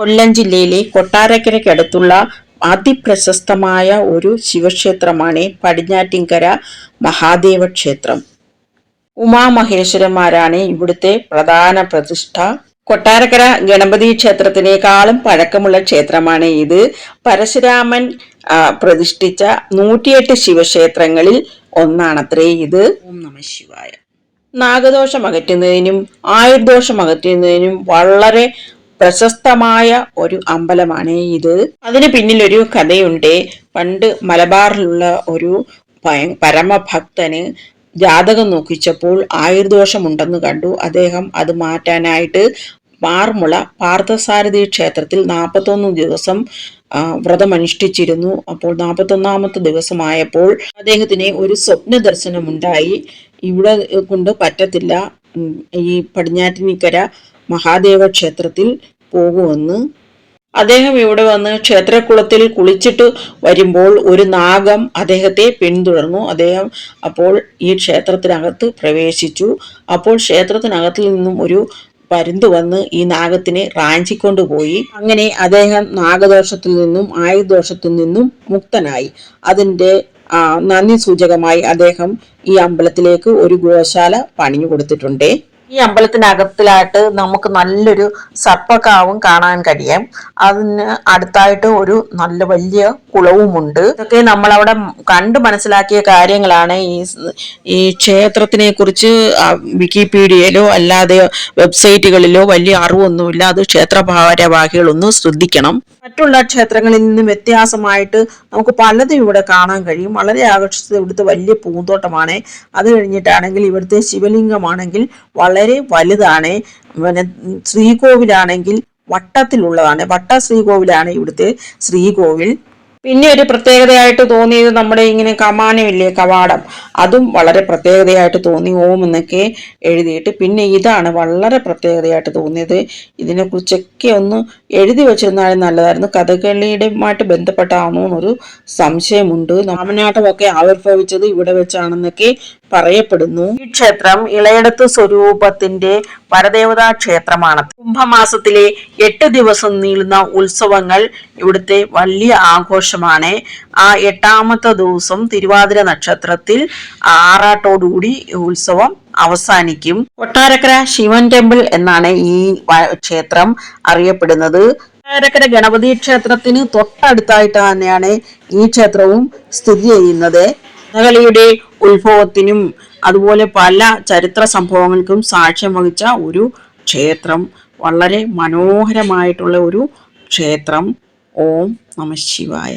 കൊല്ലം ജില്ലയിലെ കൊട്ടാരക്കരയ്ക്കടുത്തുള്ള അതിപ്രശസ്തമായ ഒരു ശിവക്ഷേത്രമാണ് പടിഞ്ഞാറ്റിൻകര മഹാദേവ ക്ഷേത്രം. ഉമാമഹേശ്വരന്മാരാണ് ഇവിടുത്തെ പ്രധാന പ്രതിഷ്ഠ. കൊട്ടാരക്കര ഗണപതി ക്ഷേത്രത്തിനേക്കാളും പഴക്കമുള്ള ക്ഷേത്രമാണ് ഇത്. പരശുരാമൻ പ്രതിഷ്ഠിച്ച നൂറ്റിയെട്ട് ശിവക്ഷേത്രങ്ങളിൽ ഒന്നാണത്രേ ഇത്. ഓം നമ ശിവായ. നാഗദോഷം അകറ്റുന്നതിനും ആയുർദോഷം അകറ്റുന്നതിനും വളരെ പ്രശസ്തമായ ഒരു അമ്പലമാണ് ഇത്. അതിന് പിന്നിലൊരു കഥയുണ്ട്. പണ്ട് മലബാറിലുള്ള ഒരു പരമഭക്തന് ജാതകം നോക്കിച്ചപ്പോൾ ആയുർദോഷമുണ്ടെന്ന് കണ്ടു. അദ്ദേഹം അത് മാറ്റാനായിട്ട് മാർമുള പാർത്ഥസാരഥി ക്ഷേത്രത്തിൽ നാൽപ്പത്തൊന്ന് ദിവസം വ്രതമനുഷ്ഠിച്ചിരുന്നു. അപ്പോൾ നാൽപ്പത്തൊന്നാമത്തെ ദിവസമായപ്പോൾ അദ്ദേഹത്തിന് ഒരു സ്വപ്ന ദർശനമുണ്ടായി. ഇവിടെ കൊണ്ട് പറ്റത്തില്ല. ഈ പടിഞ്ഞാറ്റിനിക്കര മഹാദേവ ക്ഷേത്രത്തിൽ പോകുമെന്ന്. അദ്ദേഹം ഇവിടെ വന്ന് ക്ഷേത്രക്കുളത്തിൽ കുളിച്ചിട്ട് വരുമ്പോൾ ഒരു നാഗം അദ്ദേഹത്തെ പിന്തുടർന്നു. അദ്ദേഹം അപ്പോൾ ഈ ക്ഷേത്രത്തിനകത്ത് പ്രവേശിച്ചു. അപ്പോൾ ക്ഷേത്രത്തിനകത്തിൽ നിന്നും ഒരു പരുന്ത് വന്ന് ഈ നാഗത്തിനെ റാഞ്ചിക്കൊണ്ടുപോയി അങ്ങനെ അദ്ദേഹം നാഗദോഷത്തിൽ നിന്നും ആയുർദോഷത്തിൽ നിന്നും മുക്തനായി. അതിന്റെ നന്ദി സൂചകമായി അദ്ദേഹം ഈ അമ്പലത്തിലേക്ക് ഒരു ഗോശാല പണിഞ്ഞു കൊടുത്തിട്ടുണ്ട്. ഈ അമ്പലത്തിനകത്തിലായിട്ട് നമുക്ക് നല്ലൊരു സർപ്പക്കാവും കാണാൻ കഴിയാം. അതിന് അടുത്തായിട്ട് ഒരു നല്ല വലിയ കുളവുമുണ്ട്. ഇതൊക്കെ നമ്മൾ അവിടെ കണ്ടു മനസ്സിലാക്കിയ കാര്യങ്ങളാണ്. ഈ ഈ ക്ഷേത്രത്തിനെ കുറിച്ച് വിക്കിപീഡിയയിലോ അല്ലാതെ വെബ്സൈറ്റുകളിലോ വലിയ അറിവൊന്നുമില്ല. അത് ക്ഷേത്ര ഭാരവാഹികളൊന്ന് ശ്രദ്ധിക്കണം. മറ്റുള്ള ക്ഷേത്രങ്ങളിൽ നിന്നും വ്യത്യാസമായിട്ട് നമുക്ക് പലതും ഇവിടെ കാണാൻ കഴിയും. വളരെ ആകർഷിച്ചത് ഇവിടുത്തെ വലിയ പൂന്തോട്ടമാണ്. അത് കഴിഞ്ഞിട്ടാണെങ്കിൽ ഇവിടുത്തെ ശിവലിംഗമാണെങ്കിൽ വളരെ വലുതാണ്. പിന്നെ ശ്രീകോവിലാണെങ്കിൽ വട്ടത്തിലുള്ളതാണ്. വട്ട ശ്രീകോവിലാണ് ഇവിടുത്തെ ശ്രീകോവിൽ. പിന്നെ ഒരു പ്രത്യേകതയായിട്ട് തോന്നിയത് നമ്മുടെ ഇങ്ങനെ കമാനമില്ലേ കവാടം. അതും വളരെ പ്രത്യേകതയായിട്ട് തോന്നി ഓം എന്നൊക്കെ എഴുതിയിട്ട്. പിന്നെ ഇതാണ് വളരെ പ്രത്യേകതയായിട്ട് തോന്നിയത്. ഇതിനെക്കുറിച്ചൊക്കെ ഒന്ന് എഴുതി വെച്ചിരുന്നാലും നല്ലതായിരുന്നു. കഥകളിയുടെയുമായിട്ട് ബന്ധപ്പെട്ടാണോ എന്നൊരു സംശയമുണ്ട്. നാമനാട്ടമൊക്കെ ആവിർഭവിച്ചത് ഇവിടെ വെച്ചാണെന്നൊക്കെ പറയപ്പെടുന്നു. ഈ ക്ഷേത്രം ഇളയടത്ത് സ്വരൂപത്തിന്റെ പരദേവതാ ക്ഷേത്രമാണ്. കുംഭമാസത്തിലെ എട്ട് ദിവസം നീളുന്ന ഉത്സവങ്ങൾ ഇവിടുത്തെ വലിയ ആഘോഷമാണ്. ആ എട്ടാമത്തെ ദിവസം തിരുവാതിര നക്ഷത്രത്തിൽ ആറാട്ടോടുകൂടി ഉത്സവം അവസാനിക്കും. കൊട്ടാരക്കര ശിവൻ ടെമ്പിൾ എന്നാണ് ഈ ക്ഷേത്രം അറിയപ്പെടുന്നത്. കൊട്ടാരക്കര ഗണപതി ക്ഷേത്രത്തിന് തൊട്ടടുത്തായിട്ട് തന്നെയാണ് ഈ ക്ഷേത്രവും സ്ഥിതി ചെയ്യുന്നത്. കഥകളിയുടെ ഉത്ഭവത്തിനും അതുപോലെ പല ചരിത്ര സംഭവങ്ങൾക്കും സാക്ഷ്യം വഹിച്ച ഒരു ക്ഷേത്രം. വളരെ മനോഹരമായിട്ടുള്ള ഒരു ക്ഷേത്രം. ഓം നമ ശിവായ.